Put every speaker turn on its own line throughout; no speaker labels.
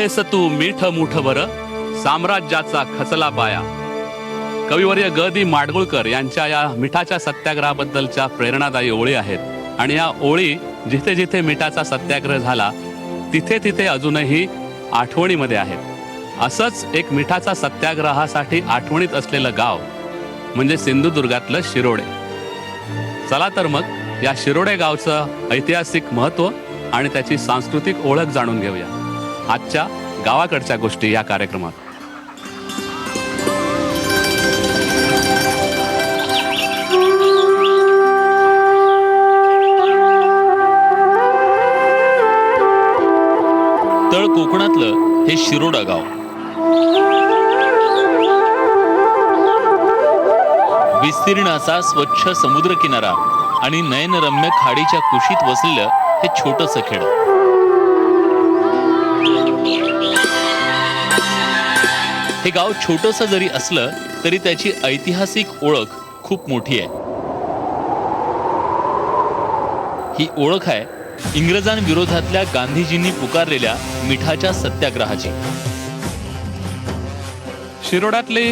उचललेस तू मीठ मुठ बर साम्राज्याचा खचला पाया. कविवर्य ग. दी. माडगुळकर यांच्या या मिठाच्या सत्याग्रहाबद्दलच्या प्रेरणादायी ओळी आहेत आणि या ओळी जिथे जिथे मिठाचा सत्याग्रह झाला तिथे तिथे अजूनही आठवणीमध्ये आहेत. असंच एक मिठाचा सत्याग्रहासाठी आठवणीत असलेलं गाव म्हणजे सिंधुदुर्गातलं शिरोडे. चला तर मग या शिरोडे गावचं ऐतिहासिक महत्त्व आणि त्याची सांस्कृतिक ओळख जाणून घेऊया. आजच्या गावाकडच्या गोष्टी या कार्यक्रमात.
तळ कोकणातलं हे शिरोडा गाव. विस्तीर्ण असा स्वच्छ समुद्रकिनारा आणि नयनरम्य खाडीच्या कुशीत वसलेलं हे छोटस खेड. हे गाव छोटस जरी असलं तरी त्याची ऐतिहासिक ओळख खूप मोठी आहे. ही ओळख आहे इंग्रजांविरोधातल्या गांधीजींनी पुकारलेल्या मिठाच्या सत्याग्रहाची.
शिरोडातली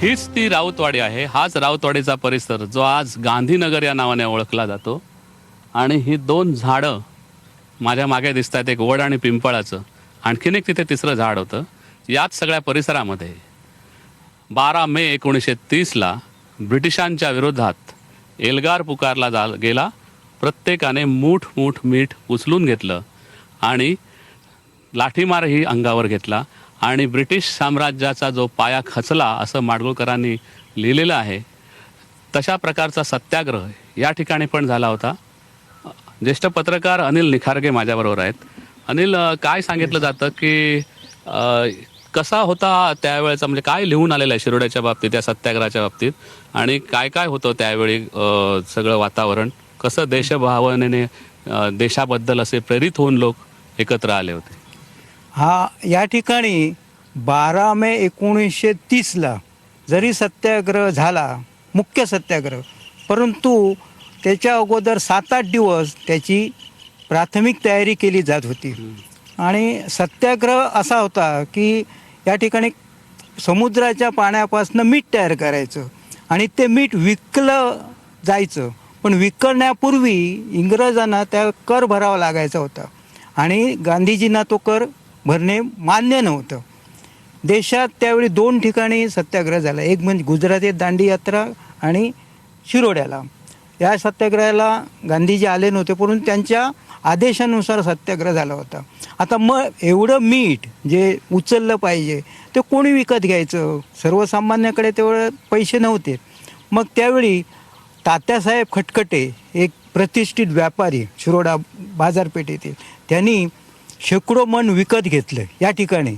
हीच ती राऊतवाडी आहे. हाच राऊतवाडीचा परिसर जो आज गांधीनगर या नावाने ओळखला जातो. आणि ही दोन झाडं माझ्या मागे दिसत आहेत एक वड आणि पिंपळाचं. आणखीन एक तिथे तिसरं झाड होतं. याच सगळ्या परिसरामध्ये बारा मे एकोणीसशे तीसला ब्रिटिशांच्या विरोधात एल्गार पुकारला जा गेला. प्रत्येकाने मूठ मूठ मीठ उचलून घेतलं आणि लाठीमारही अंगावर घेतला. आणि ब्रिटिश साम्राज्याचा जो पाया खचला असं माडगुळकरांनी लिहिलेलं आहे तशा प्रकारचा सत्याग्रह या ठिकाणी पण झाला होता. ज्येष्ठ पत्रकार अनिल निखारगे माझ्याबरोबर आहेत. अनिल काय सांगितलं जातं की कसा होता त्यावेळेचा? म्हणजे काय लिहून आलेलं आहे शिरोड्याच्या बाबतीत या सत्याग्रहाच्या बाबतीत? आणि काय काय होतं त्यावेळी सगळं वातावरण? कसं देशभावनेने देशाबद्दल असे प्रेरित होऊन लोक एकत्र आले होते?
हा या ठिकाणी बारा मे एकोणीसशे तीसला जरी सत्याग्रह झाला मुख्य सत्याग्रह परंतु त्याच्या अगोदर सात आठ दिवस त्याची प्राथमिक तयारी केली जात होती. आणि सत्याग्रह असा होता की या ठिकाणी समुद्राच्या पाण्यापासून मीठ तयार करायचं. आणि ते मीठ विकलं जायचं. पण विकण्यापूर्वी इंग्रजांना त्या कर भरावा लागायचा होता. आणि गांधीजींना तो कर भरणे मान्य नव्हतं. देशात त्यावेळी दोन ठिकाणी सत्याग्रह झाला. एक म्हणजे गुजराती दांडी यात्रा आणि शिरोड्याला. या सत्याग्रहाला गांधीजी आले नव्हते परंतु त्यांच्या आदेशानुसार सत्याग्रह झाला होता. आता मग एवढं मीठ जे उचललं पाहिजे ते कोणी विकत घ्यायचं? सर्वसामान्याकडे तेवढे पैसे नव्हते. मग त्यावेळी तात्यासाहेब खटखटे एक प्रतिष्ठित व्यापारी शिरोडा बाजारपेठेतील त्यांनी शेकडो मन विकत घेतलं या ठिकाणी.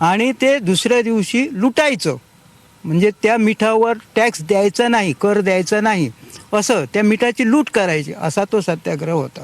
आणि ते दुसऱ्या दिवशी लुटायचं. म्हणजे त्या मिठावर टॅक्स द्यायचा नाही कर द्यायचा नाही असं त्या मिठाची लूट करायची असा तो सत्याग्रह होता.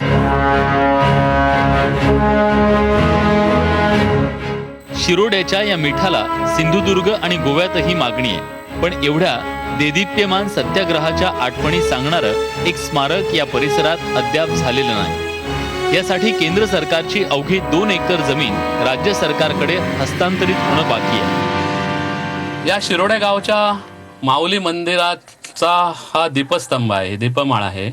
शिरोड्याच्या या मिठाला सिंधुदुर्ग आणि गोव्यातही मागणी आहे. पण एवढ्या देदीप्यमान सत्याग्रहाच्या आठवणी सांगणारं एक स्मारक या परिसरात अद्याप झालेलं नाही. यासाठी केंद्र सरकारची अवघी दोन एकर जमीन राज्य सरकारकडे हस्तांतरित होणं बाकी आहे.
या शिरोड्या गावच्या माऊली मंदिराचा हा दीपस्तंभ आहे दीपमाळा आहे.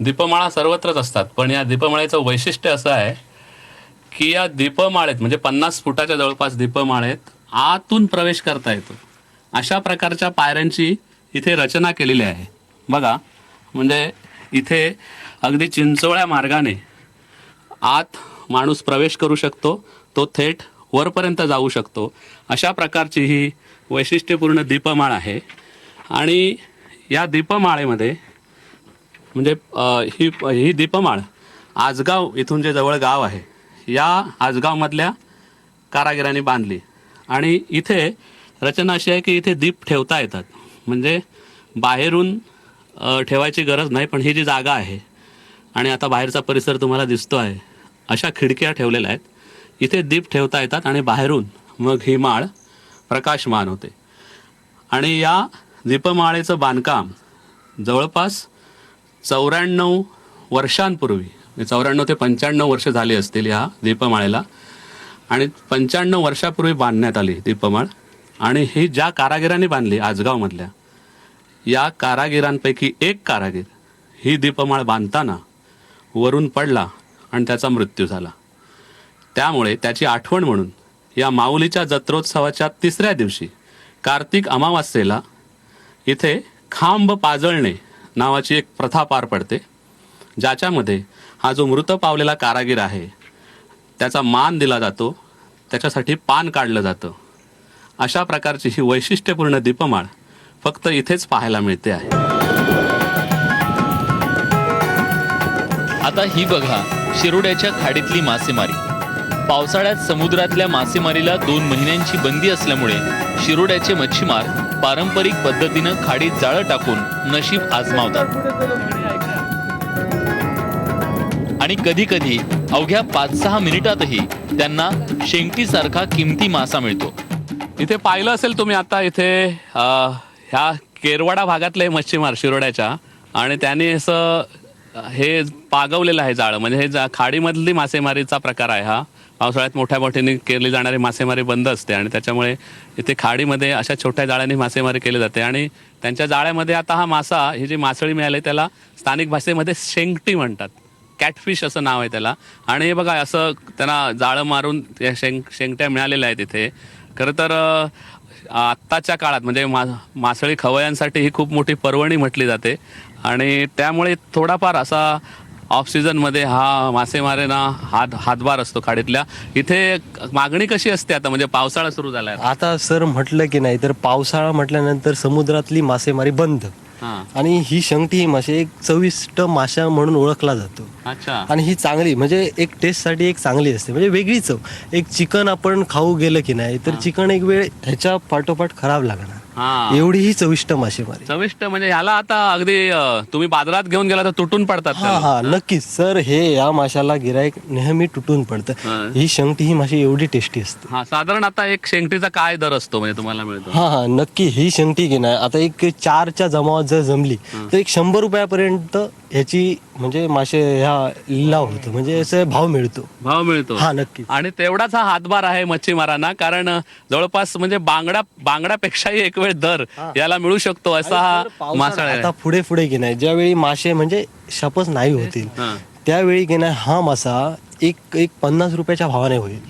दीपमाळा सर्वत्रच असतात पण या दीपमाळेचं वैशिष्ट्य असं आहे की या दीपमाळेत म्हणजे पन्नास फुटाच्या जवळपास दीपमाळेत आतून प्रवेश करता येतो. अशा प्रकारच्या पायऱ्यांची इथे रचना केलेली आहे. बघा म्हणजे इथे अगदी चिंचोळ्या मार्गाने आत माणूस प्रवेश करू शकतो तो थेट वरपर्यंत जाऊ शकतो. अशा प्रकारची ही वैशिष्ट्यपूर्ण दीपमाळ आहे. आणि या दीपमाळेमध्ये म्हणजे ही ही दीपमाळ आजगाव इथून जे जवळ गाव आहे या आजगावमधल्या कारागिरांनी बांधली. आणि इथे रचना अशी आहे की इथे दीप ठेवता येतात. म्हणजे बाहेरून ठेवायची गरज नाही पण ही जी जागा आहे आणि आता बाहेरचा परिसर तुम्हाला दिसतो आहे अशा खिडक्या ठेवलेल्या आहेत. इथे दीप ठेवता येतात आणि बाहेरून मग ही माळ प्रकाशमान होते. आणि या दीपमाळेचं बांधकाम जवळपास चौऱ्याण्णव वर्षांपूर्वी चौऱ्याण्णव ते पंच्याण्णव वर्ष झाली असतील ह्या दीपमाळेला. आणि पंच्याण्णव वर्षापूर्वी बांधण्यात आली दीपमाळ. आणि ही ज्या कारागिरांनी बांधली आजगावमधल्या या कारागिरांपैकी एक कारागीर ही दीपमाळ बांधताना वरून पडला आणि त्याचा मृत्यू झाला. त्यामुळे त्याची आठवण म्हणून या माऊलीच्या जत्रोत्सवाच्या तिसऱ्या दिवशी कार्तिक अमावास्येला इथे खांब पाजळणे नावाची एक प्रथा पार पडते ज्याच्यामध्ये हा जो मृत पावलेला कारागीर आहे त्याचा मान दिला जातो त्याच्यासाठी पान काढलं जातं. अशा प्रकारची ही वैशिष्ट्यपूर्ण दीपमाळ फक्त इथेच पाहायला मिळते आहे.
आता ही बघा शिरोड्याच्या खाडीतली मासेमारी. पावसाळ्यात समुद्रातल्या मासेमारीला दोन महिन्यांची बंदी असल्यामुळे शिरोड्याचे मच्छीमार पारंपरिक पद्धतीनं खाडीत जाळं टाकून नशीब आजमावतात. आणि कधी कधी अवघ्या पाच सहा मिनिटातही त्यांना शेंगटीसारखा किमती मासा मिळतो.
इथे पाहिलं असेल तुम्ही आता इथे ह्या केरवाडा भागातले मच्छीमार शिरोड्याच्या आणि त्याने असं हे पागवलेलं आहे जाळं. म्हणजे हे जा खाडीमधली मासेमारीचा प्रकार आहे हा. पावसाळ्यात मोठ्या मोठ्याने केली जाणारी मासेमारी बंद असते आणि त्याच्यामुळे इथे खाडीमध्ये अशा छोट्या जाळ्यांनी मासेमारी केली जाते. आणि त्यांच्या जाळ्यामध्ये आता हा मासा ही जी मासळी मिळाली त्याला स्थानिक भाषेमध्ये शेंगटी म्हणतात. कॅटफिश असं नाव आहे त्याला. आणि हे बघा असं त्यांना जाळं मारून त्या शेंग शेंगट्या मिळालेल्या आहेत इथे. खरं तर आत्ताच्या काळात म्हणजे मा मासळी खवयांसाठी ही खूप मोठी पर्वणी म्हटली जाते. आणि त्यामुळे थोडाफार असा ऑफ सीझनमध्ये हा मासेमारीना हात हातभार असतो खाडीतल्या. इथे मागणी कशी असते आता? म्हणजे पावसाळा सुरू झाला आहे
आता सर म्हटलं की नाही तर पावसाळा म्हटल्यानंतर समुद्रातली मासेमारी बंद. आणि ही शंकटी ही मासे एक चविष्ट माशा म्हणून ओळखला जातो.
अच्छा.
आणि ही चांगली म्हणजे एक टेस्टसाठी एक चांगली असते. म्हणजे वेगळी चव एक चिकन आपण खाऊ गेलं की नाही तर चिकन एक वेळ ह्याच्या पाठोपाठ खराब लागणार.
हां.
एवढी ही चविष्ट मासेमारी.
चविष्ट म्हणजे ह्याला आता अगदी अ, तुम्ही बाजारात घेऊन गेला तर तुटून पडतात
हा
त्याला.
हा नक्कीच. सर हे या माशाला गिरायक नेहमी तुटून
हा.
पडतं. ही. शंकटी ही माशी एवढी टेस्टी असते.
हा साधारण आता एक शेंगटीचा काय दर असतो म्हणजे तुम्हाला मिळतो?
हा हा नक्की ही शंकटी की नाही आता एक चारच्या जमावात जर जमली तर एक शंभर रुपयापर्यंत ह्याची म्हणजे मासे ह्या लिलाव होतो. म्हणजे असं भाव मिळतो.
भाव मिळतो.
हा नक्की.
आणि तेवढाच हा हातभार आहे मच्छीमारांना कारण जवळपास म्हणजे बांगडा बांगड्यापेक्षाही एक वेळ दर याला मिळू शकतो असा हा मासाळ आहे.
आता पुढे पुढे नाही ज्यावेळी मासे म्हणजे शपथ नाही होतील
हा.
त्यावेळी नाही हा मासा एक एक पन्नास रुपयाच्या भावाने होईल.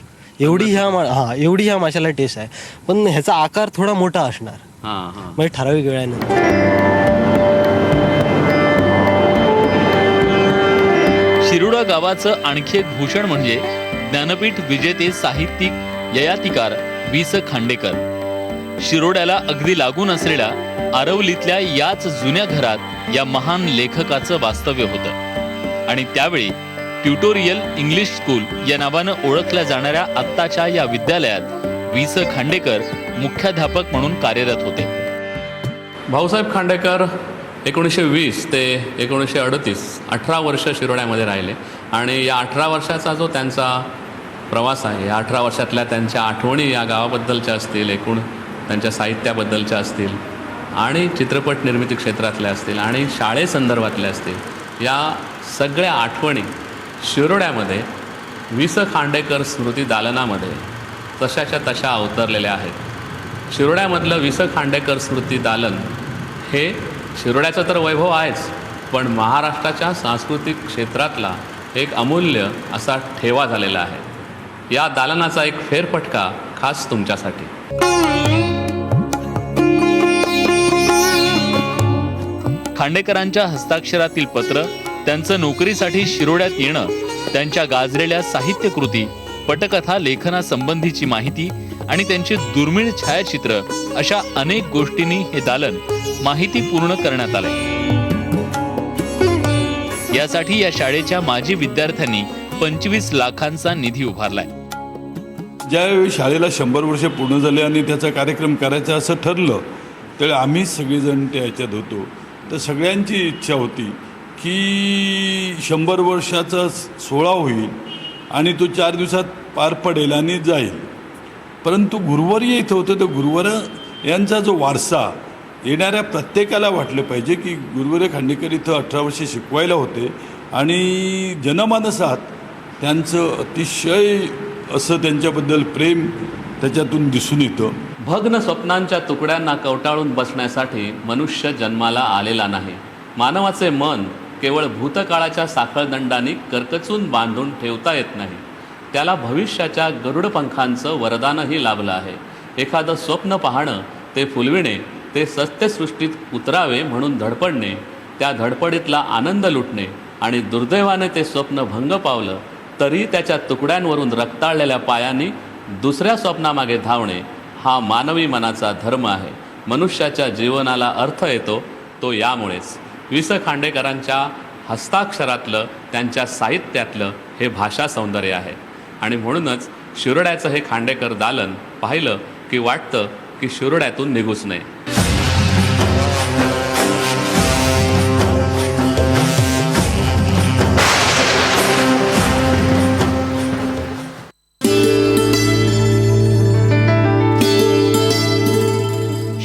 एवढी ह्या मा- हा एवढी ह्या माशाला टेस्ट आहे. पण ह्याचा आकार थोडा मोठा असणार.
हा हा.
म्हणजे ठराविक वेळानंतर.
गावाचं आणखी एक भूषण म्हणजे ज्ञानपीठ विजेते साहित्यिक ययातिकार वि स खांडेकर. शिरोड्याला अगदी लागून असलेल्या आरवलीतल्या याच जुन्या घरात या महान लेखकाचं वास्तव्य होतं. आणि त्यावेळी ट्युटोरियल इंग्लिश स्कूल या नावानं ओळखल्या जाणाऱ्या आत्ताच्या या विद्यालयात वि स खांडेकर मुख्याध्यापक म्हणून कार्यरत होते.
भाऊसाहेब खांडेकर एकोणीसशे वीस ते एकोणीसशे अडतीस अठरा वर्ष शिरोड्यामध्ये राहिले. आणि या अठरा वर्षाचा जो त्यांचा प्रवास आहे या अठरा वर्षातल्या त्यांच्या आठवणी या गावाबद्दलच्या असतील एकूण त्यांच्या साहित्याबद्दलच्या असतील आणि चित्रपट निर्मिती क्षेत्रातल्या असतील आणि शाळेसंदर्भातल्या असतील या सगळ्या आठवणी शिरोड्यामध्ये वि स खांडेकर स्मृती दालनामध्ये तशाच्या तशा अवतरलेल्या आहेत. शिरोड्यामधलं वि स खांडेकर स्मृती दालन हे शिरोड्याचं तर वैभव आहेच पण महाराष्ट्राच्या सांस्कृतिक क्षेत्रातला एक अमूल्य असा ठेवा झालेला आहे. या दालनाचा एक फेरफटका खास तुमच्यासाठी.
खांडेकरांच्या हस्ताक्षरातील पत्र त्यांचं नोकरीसाठी शिरोड्यात येणं त्यांच्या गाजलेल्या साहित्यकृती पटकथा लेखनासंबंधीची माहिती आणि त्यांचे दुर्मिळ छायाचित्र अशा अनेक गोष्टींनी हे दालन माहिती पूर्ण करण्यात आलंय. यासाठी या शाळेच्या माजी विद्यार्थ्यांनी पंचवीस लाखांचा निधी उभारलाय.
ज्यावेळी शाळेला शंभर वर्ष पूर्ण झाले आणि त्याचा कार्यक्रम करायचा असं ठरलं तर आम्ही सगळेजण त्या ह्याच्यात होतो. तर सगळ्यांची इच्छा होती की शंभर वर्षाचा सोहळा होईल आणि तो चार दिवसात पार पडेल आणि जाईल. परंतु गुरुवर्य इथं होतं तर गुरुवर यांचा जो वारसा येणाऱ्या प्रत्येकाला वाटलं पाहिजे की गुरुवर्य खांडेकर इथं अठरा वर्षे शिकवायला होते आणि जनमानसात त्यांचं अतिशय असं त्यांच्याबद्दल प्रेम त्याच्यातून दिसून येतं.
भग्न स्वप्नांच्या तुकड्यांना कवटाळून बसण्यासाठी मनुष्य जन्माला आलेला नाही. मानवाचे मन केवळ भूतकाळाच्या साखळदंडाने करकचून बांधून ठेवता येत नाही. त्याला भविष्याच्या गरुड पंखांचं वरदानही लाभलं आहे. एखादं स्वप्न पाहणं ते फुलविणे ते सत्यसृष्टीत उतरावे म्हणून धडपडणे त्या धडपडीतला आनंद लुटणे आणि दुर्दैवाने ते स्वप्न भंग पावलं तरी त्याच्या तुकड्यांवरून रक्ताळलेल्या पायांनी दुसऱ्या स्वप्नामागे धावणे हा मानवी मनाचा धर्म आहे. मनुष्याच्या जीवनाला अर्थ येतो तो यामुळेच. वि स खांडेकरांच्या हस्ताक्षरातलं त्यांच्या साहित्यातलं हे भाषा सौंदर्य आहे. आणि म्हणूनच शिरोड्याचं हे खांडेकर दालन पाहिलं की वाटतं की शिरोड्यातून निघूच नये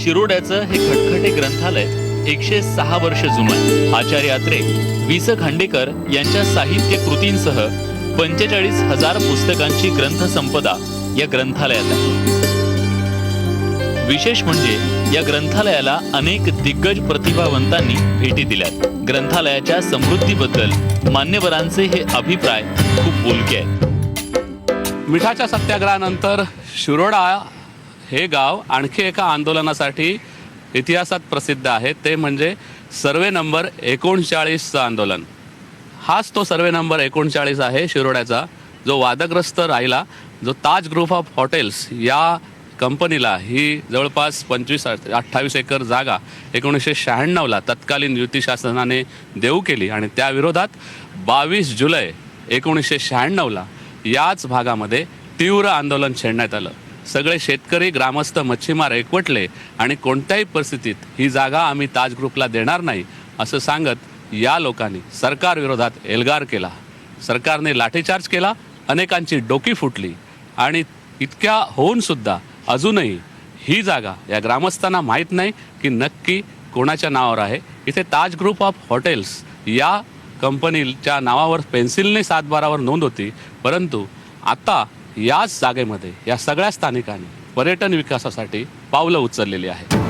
शिरोड्याचं हे खटखटे ग्रंथालय एकशे सहा वर्ष जुनं आचार्य अत्रे वि स खांडेकर यांच्या साहित्य कृतींसह पंचेचाळीस हजार पुस्तकांची ग्रंथसंपदा या ग्रंथालयात आहे. विशेष म्हणजे या ग्रंथालयाला अनेक दिग्गज प्रतिभावंतांनी भेटी दिल्यात. ग्रंथालयाच्या समृद्धीबद्दल मान्यवरांचे हे अभिप्राय खूप बोलके आहेत.
मिठाच्या सत्याग्रहानंतर शिरोडा हे गाव आणखी एका आंदोलनासाठी इतिहासात प्रसिद्ध आहे. ते म्हणजे सर्वे नंबर एकोणचाळीसचं आंदोलन. हाच तो सर्वे नंबर एकोणचाळीस आहे शिरोड्याचा जो वादग्रस्त राहिला जो ताज ग्रुप ऑफ हॉटेल्स या कंपनीला ही जवळपास पंचवीस अठ्ठावीस एकर जागा एकोणीसशे शहाण्णवला तत्कालीन युती शासनाने देऊ केली आणि त्याविरोधात बावीस जुलै एकोणीसशे शहाण्णवला याच भागामध्ये तीव्र आंदोलन छेडण्यात आलं. सगळे शेतकरी ग्रामस्थ मच्छीमार एकवटले आणि कोणत्याही परिस्थितीत ही जागा आम्ही ताज ग्रुपला देणार नाही असं सांगत या लोकांनी सरकार विरोधात एल्गार केला. सरकारने लाठीचार्ज केला अनेकांची डोकी फुटली आणि इतक्या होऊन सुद्धा अजूनही ही जागा या ग्रामस्थांना माहीत नाही की नक्की कोणाच्या नावावर आहे. इथे ताज ग्रुप ऑफ हॉटेल्स या कंपनीच्या नावावर पेन्सिलने सातबारावर नोंद होती. परंतु आता याच जागेमध्ये या सगळ्या स्थानिकांनी पर्यटन विकासासाठी पावलं उचललेली आहेत.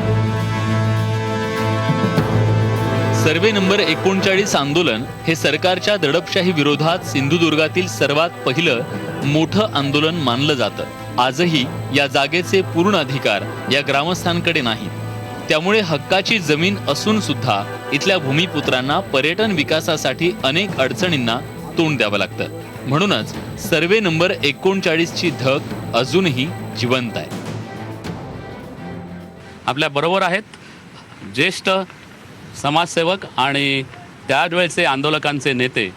सर्वे नंबर एकोणचाळीस आंदोलन हे सरकारच्या दडपशाही विरोधात सिंधुदुर्गातील सर्वात पहिलं मोठं आंदोलन मानलं जातं. आजही या जागेचे पूर्ण अधिकार या ग्रामस्थांकडे नाहीत. त्यामुळे हक्काची जमीन असून सुद्धा इथल्या भूमिपुत्रांना पर्यटन विकासासाठी अनेक अडचणींना तोंड द्यावं लागतं. म्हणूनच सर्वे नंबर एकोणचाळीसची धग अजूनही जिवंत आहे.
आपल्या बरोबर आहेत ज्येष्ठ समाजसेवक आणि त्यावेळचे आंदोलकांचे नेते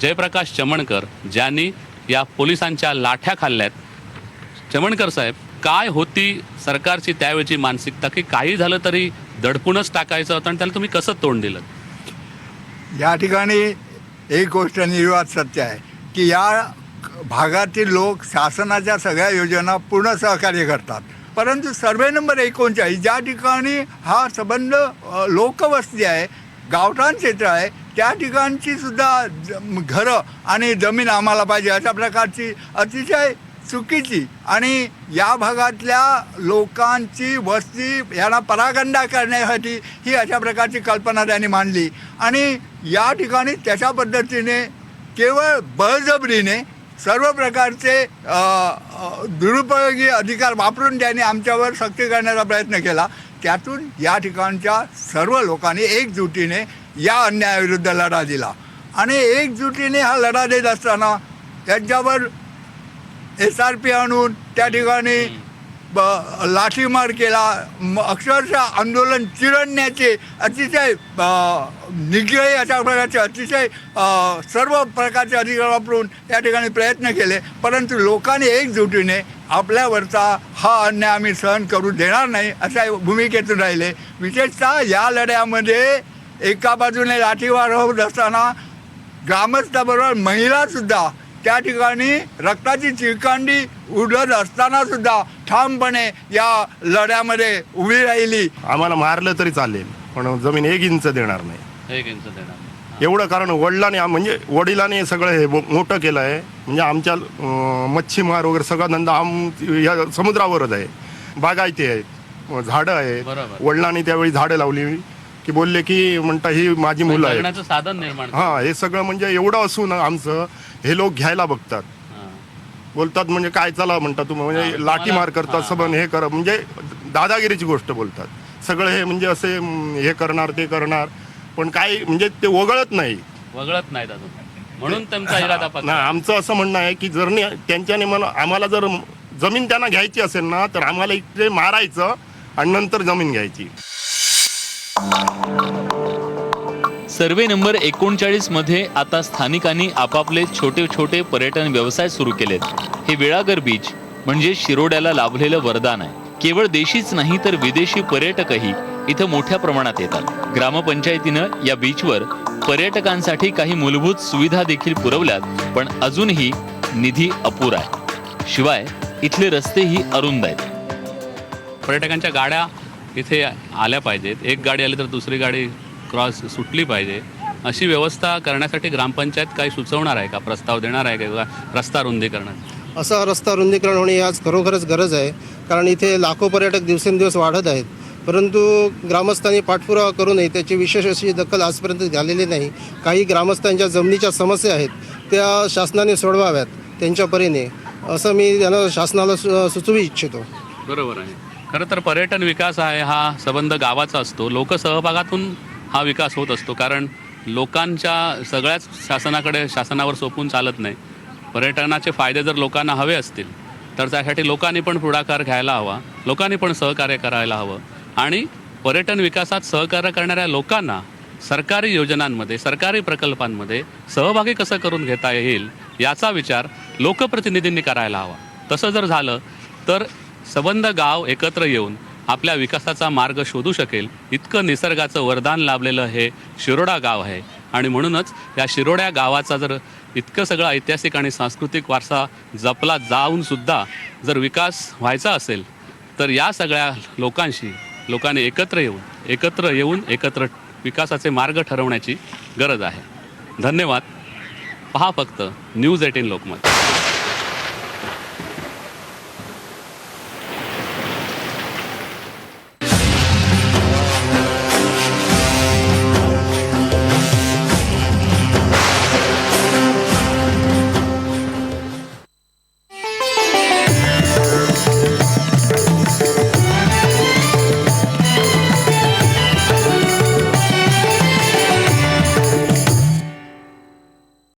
जयप्रकाश चमणकर ज्यांनी या पोलिसांच्या लाठ्या खाल्ल्यात. चमणकर साहेब काय होती सरकारची त्यावेळची मानसिकता? की काही झालं तरी दडपूनच टाकायचं होतं आणि त्याला तुम्ही कसं तोंड दिलं?
या ठिकाणी एक गोष्ट निर्वाद सत्य आहे की या भागातील लोक शासनाच्या सगळ्या योजना पूर्ण सहकार्य करतात. परंतु सर्वे नंबर एकोणचाळीस ज्या ठिकाणी हा संबंध लोकवस्ती आहे गावठाण क्षेत्र आहे त्या ठिकाणची सुद्धा ज- घरं आणि जमीन आम्हाला पाहिजे अशा प्रकारची अतिशय चुकीची आणि या भागातल्या लोकांची वस्ती यांना परागंडा करण्यासाठी ही अशा प्रकारची कल्पना त्यांनी मांडली. आणि या ठिकाणी त्याच्या पद्धतीने केवळ बळजबरीने सर्व प्रकारचे दुरुपयोगी अधिकार वापरून त्यांनी आमच्यावर सक्ती करण्याचा प्रयत्न केला त्यातून या ठिकाणच्या सर्व लोकांनी एकजुटीने या अन्यायाविरुद्ध लढा दिला. आणि एकजुटीने हा लढा देत असताना त्यांच्यावर एस आर पी आणून त्या ठिकाणी ब लाठीमार केला. म- अक्षरशः आंदोलन चिरडण्याचे अतिशय निग्रही अशा प्रकारचे अतिशय सर्व प्रकारचे अधिकार वापरून त्या ठिकाणी प्रयत्न केले. परंतु लोकांनी एकजुटीने आपल्यावरचा हा अन्याय आम्ही सहन करू देणार नाही अशा भूमिकेतून राहिले. विशेषतः या लढ्यामध्ये एका बाजूने लाठीमार होत असताना ग्रामस्थाबरोबर महिलासुद्धा त्या ठिकाणी रक्ताची चिळकांडी उडत असताना सुद्धा ठामपणे या लढ्यामध्ये उभी राहिली.
आम्हाला मारलं तरी चालेल पण जमीन एक इंच देणार नाही.
एक इंच देणार
एवढं कारण वडिलांनी म्हणजे वडिलांनी सगळं हे मोठं केलं आहे. म्हणजे आमच्या अं, मच्छीमार वगैरे सगळा धंदा आम या समुद्रावरच आहे. बागायती आहेत झाडं आहेत.
बरोबर.
वडिलांनी त्यावेळी झाडं लावली. की बोलले की म्हणता ही माझी मुलं आहेत.
जगण्याचं साधन निर्माण
हा हे सगळं म्हणजे एवढं असून आमचं हे लोक घ्यायला बघतात.
हां.
बोलतात म्हणजे काय चला म्हणतात तुम्ही म्हणजे लाठी मार करतात सबन हे. कर म्हणजे दादागिरीची गोष्ट बोलतात. सगळं हे म्हणजे असे हम्म, हे करणार ते करणार पण काय म्हणजे ते वगळत नाही.
वगळत नाहीत अजून म्हणून त्यांचा इरादा
आमचं असं म्हणणं आहे की जर नि- त्यांच्याने मला आम्हाला जर जमीन त्यांना घ्यायची असेल ना तर आम्हाला इकडे मारायचं आणि नंतर जमीन घ्यायची.
सर्वे नंबर एकोणचाळीसमध्ये आता स्थानिकांनी आपापले छोटे छोटे पर्यटन व्यवसाय सुरू केलेत. हे वेळागर बीच म्हणजे शिरोड्याला लाभलेलं वरदान आहे. केवळ देशीच नाही तर विदेशी पर्यटकही इथं मोठ्या प्रमाणात येतात. ग्रामपंचायतीनं या बीचवर पर्यटकांसाठी काही मूलभूत सुविधा देखील पुरवल्यात पण अजूनही निधी अपुरा आहे. शिवाय इथले रस्तेही अरुंद आहेत.
पर्यटकांच्या गाड्या इथे आल्या पाहिजेत. एक गाडी आली तर दुसरी गाडी क्रॉस सुटली पाहिजे. अशी व्यवस्था करण्यासाठी ग्रामपंचायत काही सुचवणार आहे का? प्रस्ताव देणार आहे का? रस्ता रुंदीकरणात
असा रस्ता रुंदीकरण होणे आज खरोखरच गरज आहे. कारण इथे लाखो पर्यटक दिवसेंदिवस वाढत आहेत. परंतु ग्रामस्थांनी पाठपुरावा करूनही त्याची विशेष अशी दखल आजपर्यंत झालेली नाही. काही ग्रामस्थांच्या जमिनीच्या समस्या आहेत. त्या शासनाने सोडवाव्यात. त्यांच्या परीने. असं मी त्यांना शासनाला सु सुचवू इच्छितो.
बरोबर आहे. खरं तर पर्यटन विकास आहे हा संबंध गावाचा असतो. लोकसहभागातून हा विकास होत असतो. कारण लोकांच्या सगळ्याच शासनाकडे शासनावर सोपून चालत नाही. पर्यटनाचे फायदे जर लोकांना हवे असतील तर त्यासाठी लोकांनी पण पुढाकार घ्यायला हवा. लोकांनी पण सहकार्य करायला हवं. आणि पर्यटन विकासात सहकार्य करणाऱ्या लोकांना सरकारी योजनांमध्ये सरकारी प्रकल्पांमध्ये सहभागी कसं करून घेता येईल याचा विचार लोकप्रतिनिधींनी करायला हवा. तसं जर झालं तर सबंध गाव एकत्र येऊन आपल्या विकासाचा मार्ग शोधू शकेल इतकं निसर्गाचं वरदान लाभलेलं हे शिरोडा गाव आहे. आणि म्हणूनच या शिरोड्या गावाचा जर इतकं सगळं ऐतिहासिक आणि सांस्कृतिक वारसा जपला जाऊनसुद्धा जर विकास व्हायचा असेल तर या सगळ्या लोकांशी लोकांनी एकत्र येऊन एकत्र येऊन एकत्र विकासाचे मार्ग ठरवण्याची गरज आहे. धन्यवाद. पहा फक्त न्यूज एटीन लोकमत.